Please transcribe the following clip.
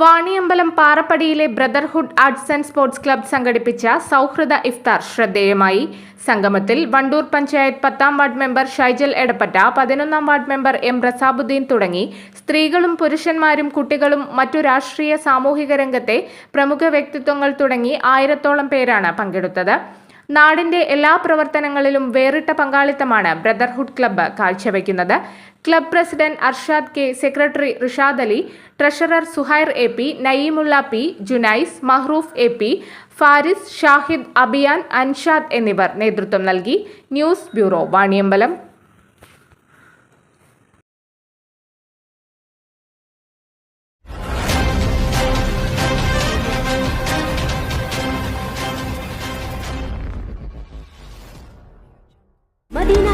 Vaniyambalam പാറപ്പടിയിലെ brotherhood arts and sports club സംഘടിപ്പിച്ച സൗഹൃദ ഇഫ്താർ ശ്രദ്ധേയമായി. സംഗമത്തിൽ വണ്ടൂർ പഞ്ചായത്ത് പത്താം വാർഡ് മെമ്പർ ഷൈജൽ എടപ്പറ്റ പതിനൊന്നാം വാർഡ് മെമ്പർ എം റസാബുദ്ദീൻ തുടങ്ങി. സ്ത്രീകളും പുരുഷന്മാരും കുട്ടികളും മറ്റു രാഷ്ട്രീയ സാമൂഹിക രംഗത്തെ പ്രമുഖ വ്യക്തിത്വങ്ങൾ തുടങ്ങി ആയിരത്തോളം പേരാണ് പങ്കെടുത്തത്. നാടിന്റെ എല്ലാ പ്രവർത്തനങ്ങളിലും വേറിട്ട പങ്കാളിത്തമാണ് brotherhood club കാഴ്ചവെക്കുന്നത്. Club president Arshad K secretary Rishad Ali treasurer Suhair A P Nayeemulla P Junais Mahroof A P Faris Shahid Abiyan Anshad എന്നിവർ നേതൃത്വം നൽകി. News bureau Vaniyambalam.